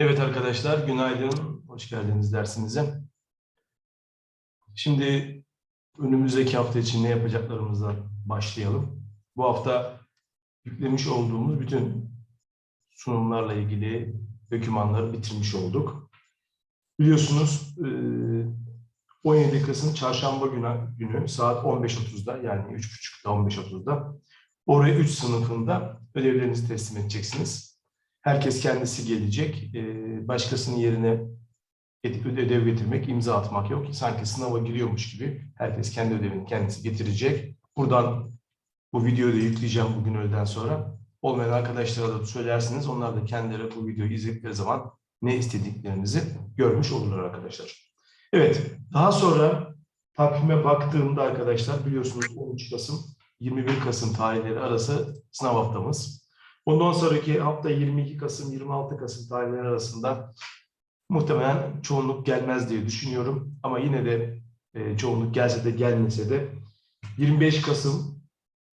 Evet arkadaşlar, günaydın. Hoş geldiniz dersimize. Şimdi önümüzdeki hafta için ne yapacaklarımızdan başlayalım. Bu hafta yüklemiş olduğumuz bütün sunumlarla ilgili dokümanları bitirmiş olduk. Biliyorsunuz e, 17 Kasım Çarşamba günü, günü saat 15.30'da yani 3.30'da 15.30'da oraya 3 sınıfında ödevlerinizi teslim edeceksiniz. Herkes kendisi gelecek. Ee, Başkasının yerine ödev getirmek, imza atmak yok. Sanki sınava giriyormuş gibi herkes kendi ödevini kendisi getirecek. Buradan bu videoyu da yükleyeceğim bugün öğleden sonra. Olmayan arkadaşlara da söylersiniz. Onlar da kendileri bu videoyu izledikleri zaman ne istediklerinizi görmüş olurlar arkadaşlar. Evet, daha sonra takvime baktığımda arkadaşlar biliyorsunuz 13 Kasım 21 Kasım tarihleri arası sınav haftamız. Bundan sonraki hafta 22 Kasım 26 Kasım tarihleri arasında muhtemelen çoğunluk gelmez diye düşünüyorum. Ama yine de e, çoğunluk gelse de gelmese de 25 Kasım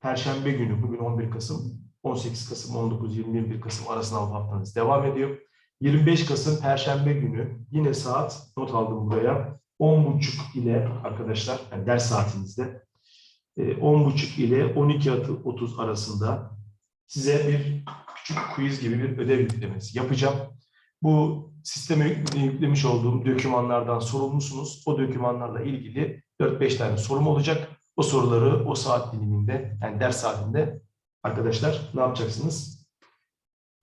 Perşembe günü bugün 11 Kasım 18 Kasım 19 21 Kasım ara sınav haftanız devam ediyor. 25 Kasım Perşembe günü yine saat not aldım buraya 10.30 ile arkadaşlar yani ders saatinizde e, 10.30 ile 12.30 arasında size bir küçük quiz gibi bir ödev yüklemesi yapacağım. Bu sisteme yüklemiş olduğum dokümanlardan sorumlusunuz. O dokümanlarla ilgili 4-5 tane sorum olacak. O soruları o saat diliminde yani ders saatinde arkadaşlar ne yapacaksınız?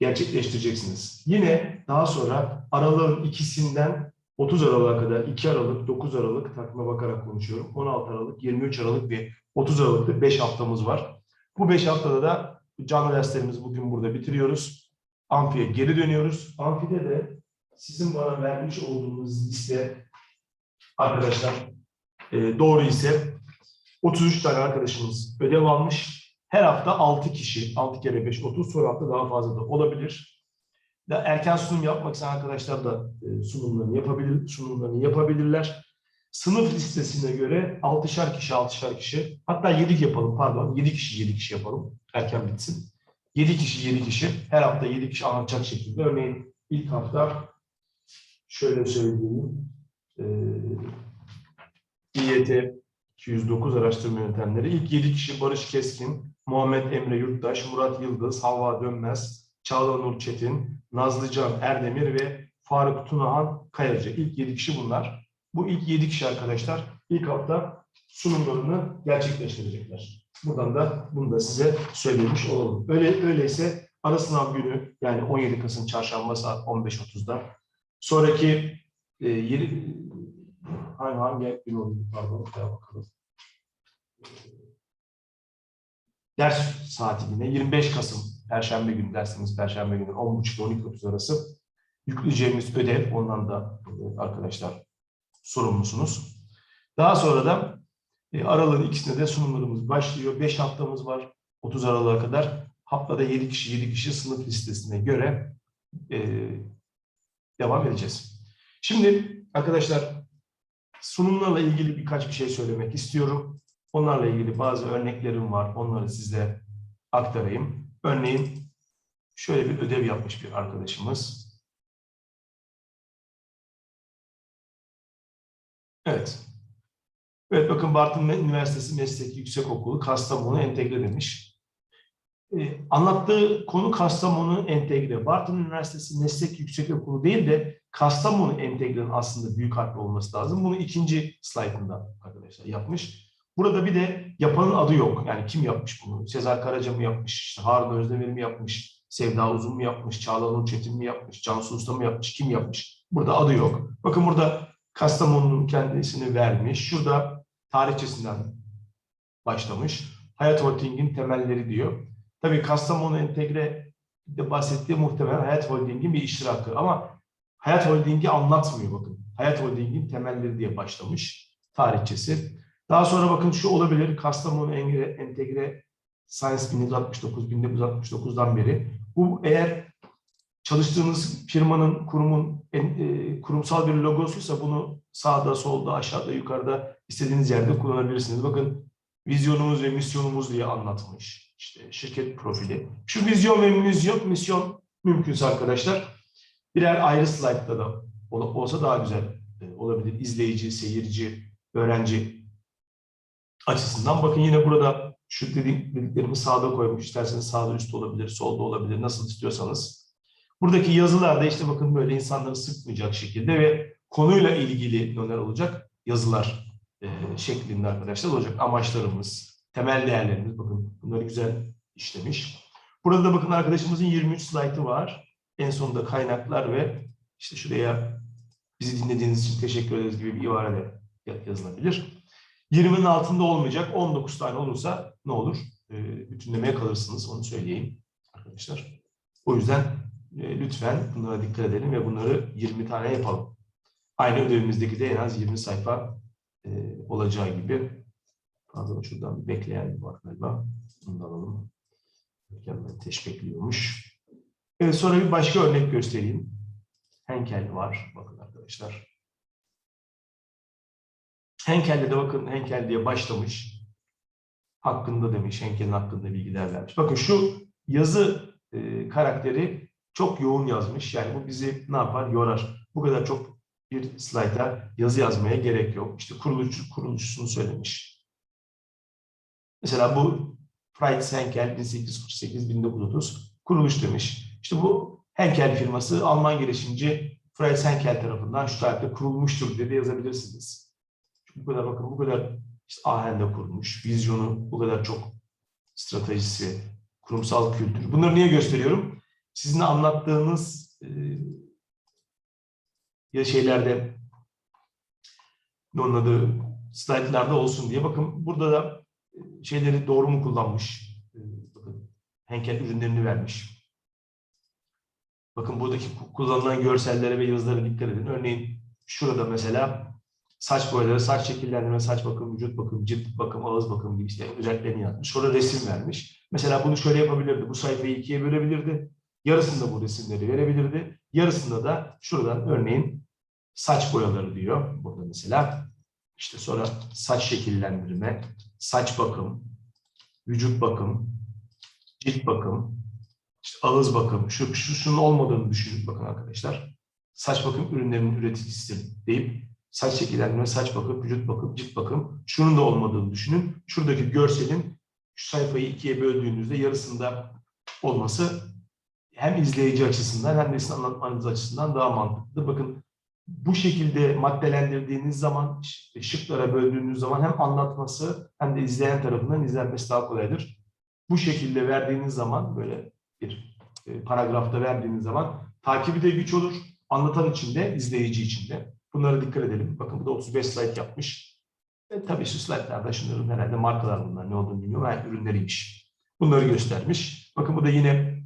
Gerçekleştireceksiniz. Yine daha sonra aralığın ikisinden 30 Aralık'a kadar 2 Aralık, 9 Aralık takvime bakarak konuşuyorum. 16 Aralık, 23 Aralık ve 30 Aralık'ta 5 haftamız var. Bu 5 haftada da canlı derslerimizi bugün burada bitiriyoruz. Amfiye geri dönüyoruz. Amfide de sizin bana vermiş olduğunuz liste arkadaşlar e, doğru ise 33 tane arkadaşımız ödev almış. Her hafta 6 kişi, 6 kere 5, 30 sonra hafta daha fazla da olabilir. Ya erken sunum yapmak isteyen arkadaşlar da e, sunumlarını yapabilir, sunumlarını yapabilirler. Sınıf listesine göre 6'şar kişi, 6'şar kişi, hatta 7 yapalım pardon, 7 kişi, 7 kişi yapalım. Erken bitsin. 7 kişi, 7 kişi, her hafta 7 kişi anlatacak şekilde. Örneğin ilk hafta şöyle söyleyeyim. E, İYT 209 araştırma yöntemleri. İlk 7 kişi Barış Keskin, Muhammed Emre Yurttaş, Murat Yıldız, Havva Dönmez, Çağla Nur Çetin, Nazlıcan Erdemir ve Faruk Tunahan Kayacı. İlk 7 kişi bunlar. Bu ilk 7 kişi arkadaşlar ilk hafta sunumlarını gerçekleştirecekler. Buradan da bunu da size söylemiş olalım. Öyle öyleyse ara sınav günü yani 17 Kasım Çarşamba saat 15.30'da sonraki e, yeri, hangi hangi gün oluyor pardon daha bakalım. Ders saati yine 25 Kasım Perşembe günü dersimiz Perşembe günü 10.30 ile 12.30 arası yükleyeceğimiz ödev ondan da e, arkadaşlar sorumlusunuz. Daha sonra da e, ikisinde de sunumlarımız başlıyor. 5 haftamız var 30 Aralık'a kadar. Haftada 7 kişi 7 kişi sınıf listesine göre e, devam edeceğiz. Şimdi arkadaşlar sunumlarla ilgili birkaç bir şey söylemek istiyorum. Onlarla ilgili bazı örneklerim var. Onları size aktarayım. Örneğin şöyle bir ödev yapmış bir arkadaşımız. Evet. Evet bakın Bartın Üniversitesi Meslek Yüksekokulu Kastamonu entegre demiş. Ee, anlattığı konu Kastamonu entegre. Bartın Üniversitesi Meslek Yüksekokulu değil de Kastamonu entegrenin aslında büyük harfli olması lazım. Bunu ikinci slaytında arkadaşlar yapmış. Burada bir de yapanın adı yok. Yani kim yapmış bunu? Sezar Karaca mı yapmış? İşte Harun Özdemir mi yapmış? Sevda Uzun mu yapmış? Çağla Nur Çetin mi yapmış? Cansu Usta mı yapmış? Kim yapmış? Burada adı yok. Bakın burada Kastamonu'nun kendisini vermiş. Şurada tarihçesinden başlamış. Hayat Holding'in temelleri diyor. Tabii Kastamonu Entegre de bahsettiği muhtemelen Hayat Holding'in bir iştirakı ama Hayat Holding'i anlatmıyor bakın. Hayat Holding'in temelleri diye başlamış tarihçesi. Daha sonra bakın şu olabilir. Kastamonu Entegre Science 1969 1969'dan beri. Bu eğer çalıştığınız firmanın, kurumun e, kurumsal bir logosuysa bunu sağda, solda, aşağıda, yukarıda istediğiniz yerde kullanabilirsiniz. Bakın vizyonumuz ve misyonumuz diye anlatmış. İşte şirket profili. Şu vizyon ve misyon, misyon mümkünse arkadaşlar Birer ayrı slaytta da ol- olsa daha güzel e, olabilir. İzleyici, seyirci, öğrenci açısından. Bakın yine burada şu dediklerimi sağda koymuş. İsterseniz sağda üstte olabilir, solda olabilir. Nasıl istiyorsanız. Buradaki yazılarda işte bakın böyle insanları sıkmayacak şekilde ve konuyla ilgili neler olacak? Yazılar e, şeklinde arkadaşlar olacak. Amaçlarımız, temel değerlerimiz bakın bunları güzel işlemiş. Burada da bakın arkadaşımızın 23 slaytı var. En sonunda kaynaklar ve işte şuraya bizi dinlediğiniz için teşekkür ederiz gibi bir ibare de ya- yazılabilir. 20'nin altında olmayacak 19 tane olursa ne olur? E, bütünlemeye kalırsınız onu söyleyeyim arkadaşlar. O yüzden lütfen bunlara dikkat edelim ve bunları 20 tane yapalım. Aynı ödevimizdeki de en az 20 sayfa e, olacağı gibi. Pardon şuradan bekleyen var galiba. Bunu da alalım. Mükemmel teşvikliyormuş. Evet, sonra bir başka örnek göstereyim. Henkel var. Bakın arkadaşlar. Henkel'de de bakın Henkel diye başlamış. Hakkında demiş. Henkel'in hakkında bilgiler vermiş. Bakın şu yazı e, karakteri çok yoğun yazmış. Yani bu bizi ne yapar? Yorar. Bu kadar çok bir slayta yazı yazmaya gerek yok. İşte kuruluş, kuruluşunu söylemiş. Mesela bu Fritz Henkel 1848-1930 kuruluş demiş. İşte bu Henkel firması Alman girişimci Fritz Henkel tarafından şu tarihte kurulmuştur diye de yazabilirsiniz. Bu kadar bakın bu kadar işte ahende kurulmuş, vizyonu bu kadar çok stratejisi, kurumsal kültür. Bunları niye gösteriyorum? Sizin anlattığınız e, ya şeylerde ne onun adı slaytlarda olsun diye. Bakın burada da e, şeyleri doğru mu kullanmış? E, Bakın Henkel ürünlerini vermiş. Bakın buradaki ku- kullanılan görsellere ve yazılara dikkat edin. Örneğin şurada mesela saç boyaları, saç şekillendirme, saç bakım, vücut bakım, cilt bakım, ağız bakım gibi işte özelliklerini yazmış. Sonra resim vermiş. Mesela bunu şöyle yapabilirdi. Bu sayfayı ikiye bölebilirdi. Yarısında bu resimleri verebilirdi. Yarısında da şuradan örneğin saç boyaları diyor. Burada mesela işte sonra saç şekillendirme, saç bakım, vücut bakım, cilt bakım, işte ağız bakım, şu, şu şunun olmadığını düşünün bakın arkadaşlar. Saç bakım ürünlerinin üreticisi deyip saç şekillendirme, saç bakım, vücut bakım, cilt bakım şunun da olmadığını düşünün. Şuradaki görselin şu sayfayı ikiye böldüğünüzde yarısında olması hem izleyici açısından hem de sizin anlatmanız açısından daha mantıklı. Bakın bu şekilde maddelendirdiğiniz zaman, ş- şıklara böldüğünüz zaman hem anlatması hem de izleyen tarafından izlenmesi daha kolaydır. Bu şekilde verdiğiniz zaman böyle bir e, paragrafta verdiğiniz zaman takibi de güç olur. Anlatan için de, izleyici için de. Bunlara dikkat edelim. Bakın bu da 35 slide yapmış. E, tabii şu slaytlarda şunların herhalde markalar bunlar ne olduğunu bilmiyorum. Yani ürünleriymiş. Bunları göstermiş. Bakın bu da yine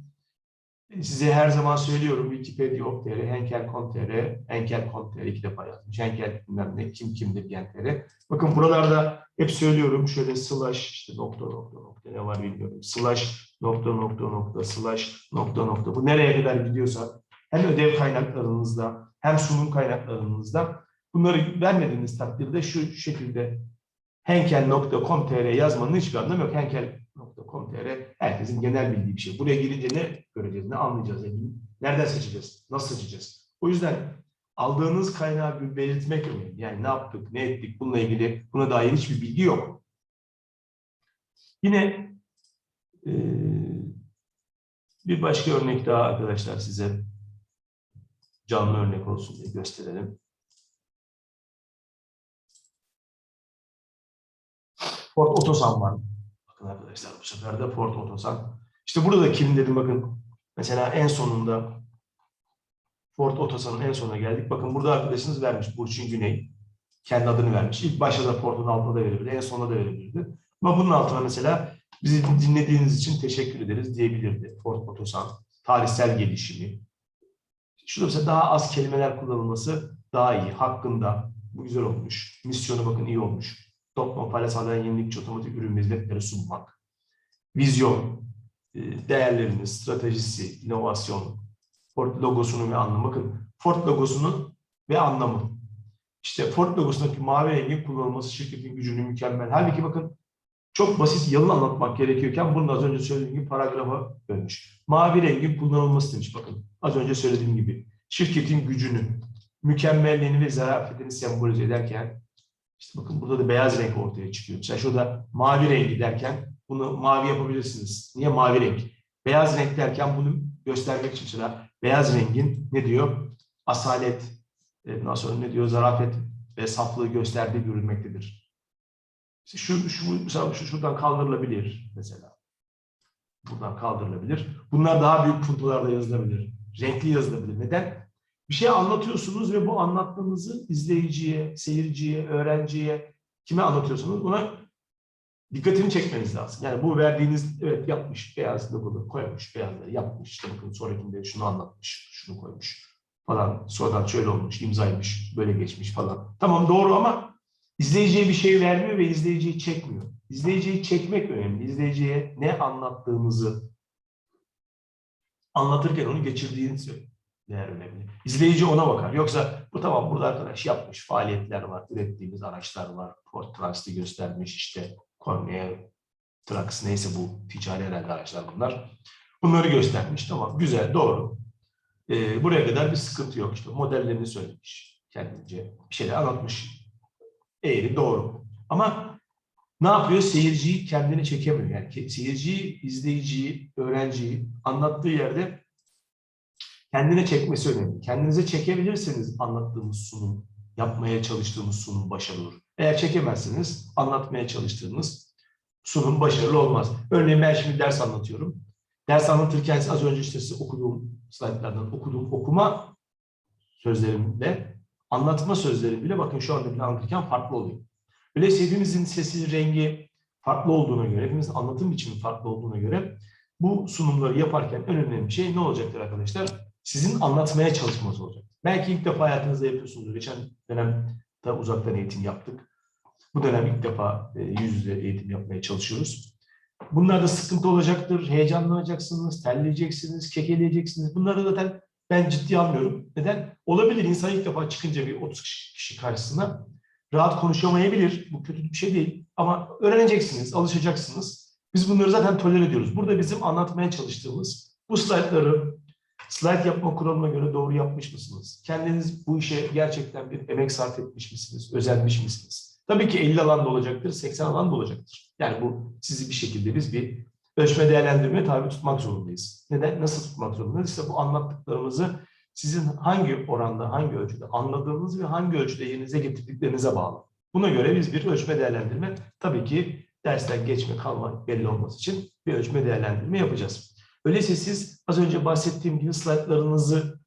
Size her zaman söylüyorum Wikipedia.com.tr, Henkel.com.tr, Henkel.com.tr iki defa yazmış. Henkel bilmem ne, kim kimdir gen.tr. Bakın buralarda hep söylüyorum şöyle slash işte nokta nokta nokta ne var bilmiyorum. Slash nokta nokta nokta slash nokta nokta. Bu nereye kadar gidiyorsa hem ödev kaynaklarınızda hem sunum kaynaklarınızda bunları vermediğiniz takdirde şu şekilde henkel.com.tr yazmanın hiçbir anlamı yok. Henkel.com.tr herkesin genel bildiği bir şey. Buraya girince ne göreceğiz, ne anlayacağız? Yani nereden seçeceğiz, nasıl seçeceğiz? O yüzden aldığınız kaynağı bir belirtmek önemli. Yani ne yaptık, ne ettik, bununla ilgili buna dair hiçbir bilgi yok. Yine eee, bir başka örnek daha arkadaşlar size canlı örnek olsun diye gösterelim. Ford Otosan var. Arkadaşlar bu sefer de Ford Otosan. İşte burada da kim dedim bakın. Mesela en sonunda Ford Otosan'ın en sonuna geldik. Bakın burada arkadaşınız vermiş Burçin Güney. Kendi adını vermiş. İlk başta da Ford'un altına da verebilirdi. En sonuna da verebilirdi. Ama bunun altına mesela bizi dinlediğiniz için teşekkür ederiz diyebilirdi. Ford Otosan. Tarihsel gelişimi. Şurada mesela daha az kelimeler kullanılması daha iyi. Hakkında. Bu güzel olmuş. Misyonu bakın iyi olmuş. Topluma fayda sağlayan yenilikçi otomatik ürün ve hizmetleri sunmak. Vizyon, e, değerleriniz, stratejisi, inovasyon, Ford logosunun ve anlamı. Bakın Ford logosunun ve anlamı. İşte Ford logosundaki mavi rengin kullanılması şirketin gücünü mükemmel. Halbuki bakın çok basit yalın anlatmak gerekiyorken bunu da az önce söylediğim gibi paragrafa bölmüş. Mavi rengin kullanılması demiş bakın. Az önce söylediğim gibi. şirketin gücünü, mükemmelliğini ve zarafetini sembolize ederken işte bakın burada da beyaz renk ortaya çıkıyor. Mesela şurada mavi rengi derken bunu mavi yapabilirsiniz. Niye mavi renk? Beyaz renk derken bunu göstermek için mesela beyaz rengin ne diyor? Asalet, e, ondan sonra ne diyor? Zarafet ve saflığı gösterdiği görülmektedir. İşte şu, şu, mesela şu şuradan kaldırılabilir mesela. Buradan kaldırılabilir. Bunlar daha büyük puntolarda yazılabilir. Renkli yazılabilir. Neden? Bir şey anlatıyorsunuz ve bu anlattığınızı izleyiciye, seyirciye, öğrenciye kime anlatıyorsunuz? Buna dikkatini çekmeniz lazım. Yani bu verdiğiniz evet yapmış, beyazlı bunu koymuş, beyazları yapmış. İşte bakın sonrakinde şunu anlatmış, şunu koymuş falan. Sonradan şöyle olmuş, imzaymış, böyle geçmiş falan. Tamam doğru ama izleyiciye bir şey vermiyor ve izleyiciyi çekmiyor. İzleyiciyi çekmek önemli. İzleyiciye ne anlattığımızı anlatırken onu geçirdiğini söyle. Değer önemli. İzleyici ona bakar. Yoksa bu tamam burada arkadaş yapmış faaliyetler var, ürettiğimiz araçlar var. Port göstermiş işte Cornea, Trax neyse bu ticari herhalde araçlar bunlar. Bunları göstermiş. Tamam güzel doğru. Ee, buraya kadar bir sıkıntı yok işte. Modellerini söylemiş kendince. Bir şeyler anlatmış. Eğri doğru. Ama ne yapıyor? Seyirciyi kendini çekemiyor. Yani seyirciyi, izleyiciyi, öğrenciyi anlattığı yerde kendine çekmesi önemli. Kendinize çekebilirseniz anlattığımız sunum, yapmaya çalıştığımız sunum başarılı olur. Eğer çekemezseniz anlatmaya çalıştığımız sunum başarılı olmaz. Örneğin ben şimdi ders anlatıyorum. Ders anlatırken az önce işte size okuduğum slaytlardan okuduğum okuma sözlerimle anlatma sözlerim bile bakın şu anda bile anlatırken farklı oluyor. Öyleyse hepimizin sesi, rengi farklı olduğuna göre, hepimizin anlatım biçimi farklı olduğuna göre bu sunumları yaparken en önemli şey ne olacaktır arkadaşlar? Sizin anlatmaya çalışmanız olacak. Belki ilk defa hayatınızda yapıyorsunuz. Geçen dönem da uzaktan eğitim yaptık. Bu dönem ilk defa e, yüz yüze eğitim yapmaya çalışıyoruz. Bunlarda sıkıntı olacaktır, heyecanlanacaksınız, terleyeceksiniz, kekeleyeceksiniz. Bunları zaten ben ciddi almıyorum. Neden? Olabilir insan ilk defa çıkınca bir 30 kişi karşısına rahat konuşamayabilir. Bu kötü bir şey değil. Ama öğreneceksiniz, alışacaksınız. Biz bunları zaten tolere ediyoruz. Burada bizim anlatmaya çalıştığımız bu slaytları slayt yapma kuralına göre doğru yapmış mısınız? Kendiniz bu işe gerçekten bir emek sarf etmiş misiniz? Özenmiş misiniz? Tabii ki 50 alan da olacaktır, 80 alan da olacaktır. Yani bu sizi bir şekilde biz bir ölçme değerlendirmeye tabi tutmak zorundayız. Neden? Nasıl tutmak zorundayız? İşte bu anlattıklarımızı sizin hangi oranda, hangi ölçüde anladığınız ve hangi ölçüde yerinize getirdiklerinize bağlı. Buna göre biz bir ölçme değerlendirme tabii ki dersten geçme kalma belli olması için bir ölçme değerlendirme yapacağız. Öyleyse siz az önce bahsettiğim gibi slaytlarınızı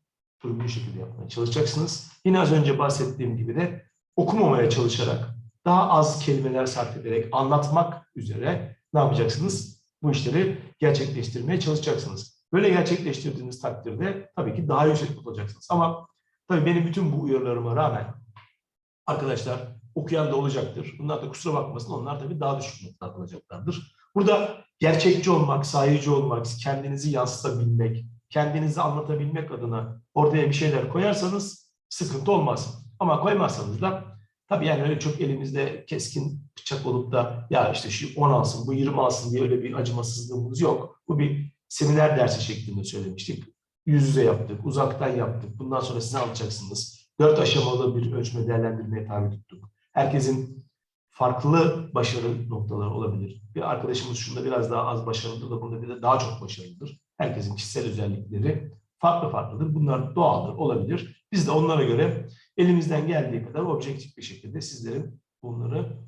uygun şekilde yapmaya çalışacaksınız. Yine az önce bahsettiğim gibi de okumamaya çalışarak, daha az kelimeler sarf ederek anlatmak üzere ne yapacaksınız? Bu işleri gerçekleştirmeye çalışacaksınız. Böyle gerçekleştirdiğiniz takdirde tabii ki daha yüksek not. Ama tabii benim bütün bu uyarılarıma rağmen arkadaşlar okuyan da olacaktır. Bunlar da kusura bakmasın onlar tabii daha düşük notlar alacaklardır. Burada gerçekçi olmak, sahici olmak, kendinizi yansıtabilmek, kendinizi anlatabilmek adına ortaya bir şeyler koyarsanız sıkıntı olmaz. Ama koymazsanız da tabii yani öyle çok elimizde keskin bıçak olup da ya işte şu 10 alsın, bu 20 alsın diye öyle bir acımasızlığımız yok. Bu bir seminer dersi şeklinde söylemiştik. Yüz yüze yaptık, uzaktan yaptık. Bundan sonra siz alacaksınız. Dört aşamalı bir ölçme değerlendirmeye tabi tuttuk. Herkesin farklı başarı noktaları olabilir. Bir arkadaşımız şunda biraz daha az başarılıdır da bunda bir de daha çok başarılıdır. Herkesin kişisel özellikleri farklı farklıdır. Bunlar doğaldır, olabilir. Biz de onlara göre elimizden geldiği kadar objektif bir şekilde sizlerin bunları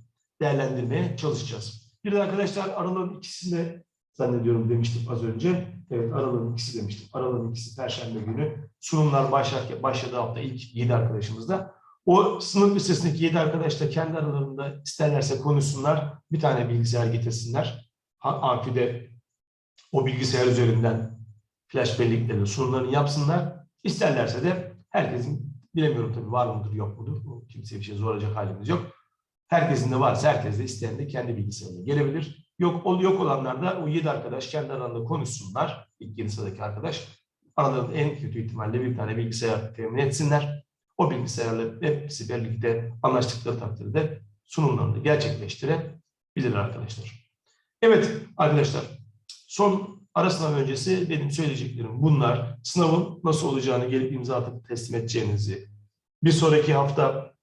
değerlendirmeye çalışacağız. Bir de arkadaşlar aralığın ikisinde zannediyorum demiştim az önce. Evet aralığın ikisi demiştim. Aralığın ikisi Perşembe günü. Sunumlar başladığı hafta ilk 7 arkadaşımızda. O sınıf listesindeki 7 arkadaş da kendi aralarında isterlerse konuşsunlar. Bir tane bilgisayar getirsinler. Amfide o bilgisayar üzerinden flash belleklerini sunumlarını yapsınlar. İsterlerse de herkesin bilemiyorum tabii var mıdır yok mudur. O kimseye bir şey zorlayacak halimiz yok. Herkesin de varsa herkes de isteyen de kendi bilgisayarına gelebilir. Yok, ol, yok olanlar da o 7 arkadaş kendi aralarında konuşsunlar. İlk yedi sıradaki arkadaş. Aralarında en kötü ihtimalle bir tane bilgisayar temin etsinler. O bilgisayarla hepsi birlikte anlaştıkları takdirde sunumlarını gerçekleştirebilir arkadaşlar. Evet arkadaşlar son ara sınav öncesi benim söyleyeceklerim bunlar. Sınavın nasıl olacağını gelip imza atıp teslim edeceğinizi, bir sonraki hafta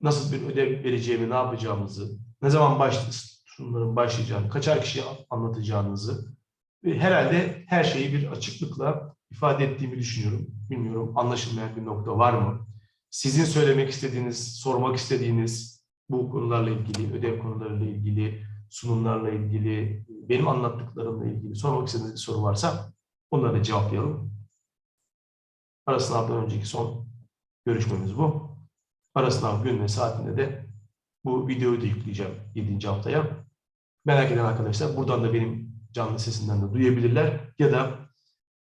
nasıl bir ödev vereceğimi, ne yapacağımızı, ne zaman baş, sunumların başlayacağını, kaçar kişiye anlatacağınızı herhalde her şeyi bir açıklıkla ifade ettiğimi düşünüyorum. Bilmiyorum anlaşılmayan bir nokta var mı? Sizin söylemek istediğiniz, sormak istediğiniz bu konularla ilgili, ödev konularıyla ilgili, sunumlarla ilgili, benim anlattıklarımla ilgili sormak istediğiniz bir soru varsa onlara da cevaplayalım. Ara sınavdan önceki son görüşmemiz bu. Ara sınav gün ve saatinde de bu videoyu da yükleyeceğim 7. haftaya. Merak eden arkadaşlar buradan da benim canlı sesimden de duyabilirler. Ya da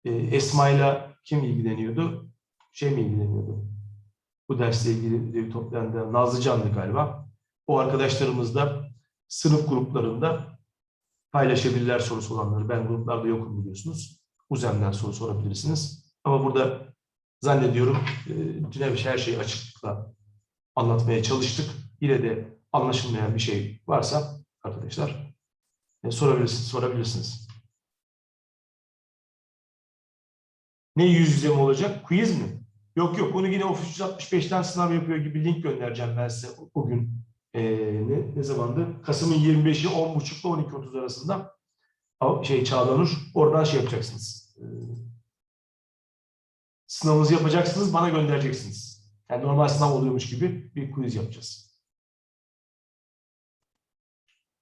e, Esma'yla kim ilgileniyordu? Şey mi ilgileniyordu? Bu dersle ilgili ödevi toplayan Nazlı Can'dı galiba. O arkadaşlarımız da sınıf gruplarında paylaşabilirler sorusu olanları. Ben gruplarda yokum biliyorsunuz. Uzem'den soru sorabilirsiniz. Ama burada zannediyorum e, Düne her şeyi açıklıkla anlatmaya çalıştık. Yine de anlaşılmayan bir şey varsa arkadaşlar e, sorabilirsiniz. sorabilirsiniz. Ne yüz yüze mi olacak? Quiz mi? Yok yok onu yine Office 365'ten sınav yapıyor gibi link göndereceğim ben size o gün. Ee, ne, ne zamandı? Kasım'ın 25'i 10.30 ile 12.30 arasında şey Çağlanur. Oradan şey yapacaksınız. Ee, sınavınızı yapacaksınız, bana göndereceksiniz. Yani normal sınav oluyormuş gibi bir quiz yapacağız.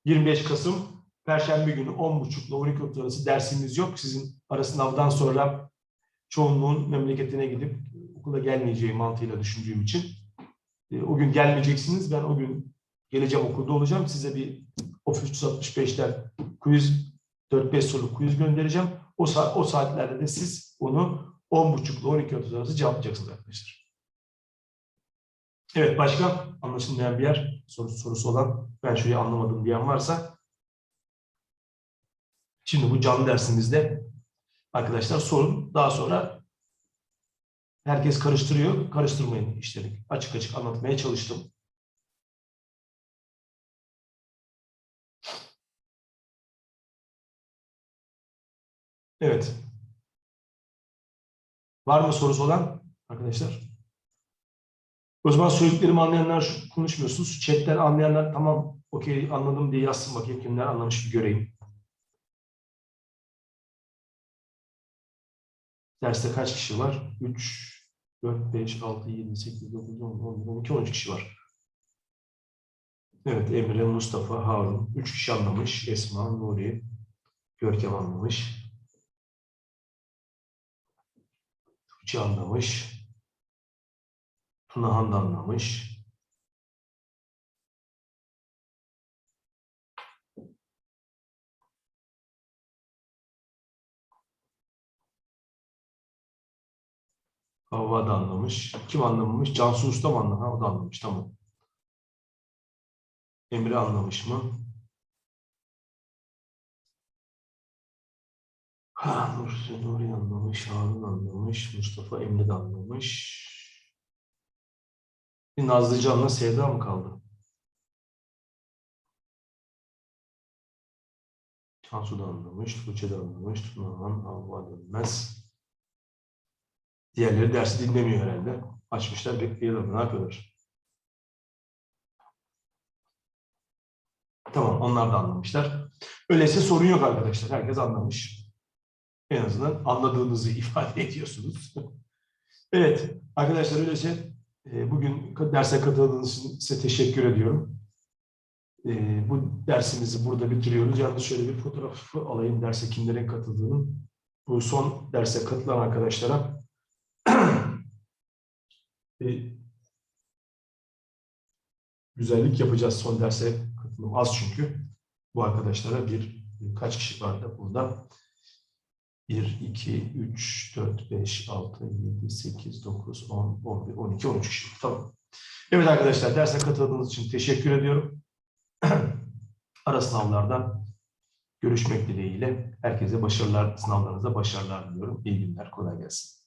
25 Kasım Perşembe günü 10.30 ile 12.30 arası dersimiz yok. Sizin ara sınavdan sonra çoğunluğun memleketine gidip okula gelmeyeceği mantığıyla düşündüğüm için e, o gün gelmeyeceksiniz. Ben o gün geleceğim okulda olacağım. Size bir Office 365'ten quiz 4-5 soru quiz göndereceğim. O, saat, o saatlerde de siz onu 10.30 ile 12.30 arası cevaplayacaksınız arkadaşlar. Evet başka anlaşılmayan bir yer sorusu, sorusu olan ben şurayı anlamadım diyen varsa şimdi bu canlı dersimizde arkadaşlar sorun daha sonra herkes karıştırıyor. Karıştırmayın işleri. Açık açık anlatmaya çalıştım. Evet. Var mı sorusu olan arkadaşlar? O zaman söylediklerimi anlayanlar konuşmuyorsunuz. Chatten anlayanlar tamam okey anladım diye yazsın bakayım kimler anlamış bir göreyim. Derste kaç kişi var? 3, 4, 5, 6, 7, 8, 9, 10, 11, 12, 13 kişi var. Evet Emre, Mustafa, Harun. 3 kişi anlamış. Esma, Nuri, Görkem anlamış. Tuğçe anlamış. Tunahan da anlamış. Havva da anlamış. Kim anlamamış? Cansu Usta mı anlamış? Ha, o da anlamış. Tamam. Emre anlamış mı? Ha, Nuri, Nuri anlamış, Harun anlamış, Mustafa Emre de anlamış. Bir Nazlı Can'la Sevda mı kaldı? Cansu da anlamış, Tuğçe de anlamış, Tunahan, Havva dönmez. Diğerleri dersi dinlemiyor herhalde. Açmışlar, bekliyorlar. Ne yapıyorlar? Tamam, onlar da anlamışlar. Öyleyse sorun yok arkadaşlar. Herkes anlamış. En azından anladığınızı ifade ediyorsunuz. evet, arkadaşlar öyleyse e, bugün derse katıldığınız için size teşekkür ediyorum. E, bu dersimizi burada bitiriyoruz. Yalnız şöyle bir fotoğraf alayım derse kimlerin katıldığını. Bu son derse katılan arkadaşlara e, güzellik yapacağız son derse katılım az çünkü. Bu arkadaşlara bir kaç kişi vardı burada? 1, 2, 3, 4, 5, 6, 7, 8, 9, 10, 11, 12, 13 kişi. Tamam. Evet arkadaşlar derse katıldığınız için teşekkür ediyorum. Ara sınavlarda görüşmek dileğiyle herkese başarılar, sınavlarınıza başarılar diliyorum. İyi günler, kolay gelsin.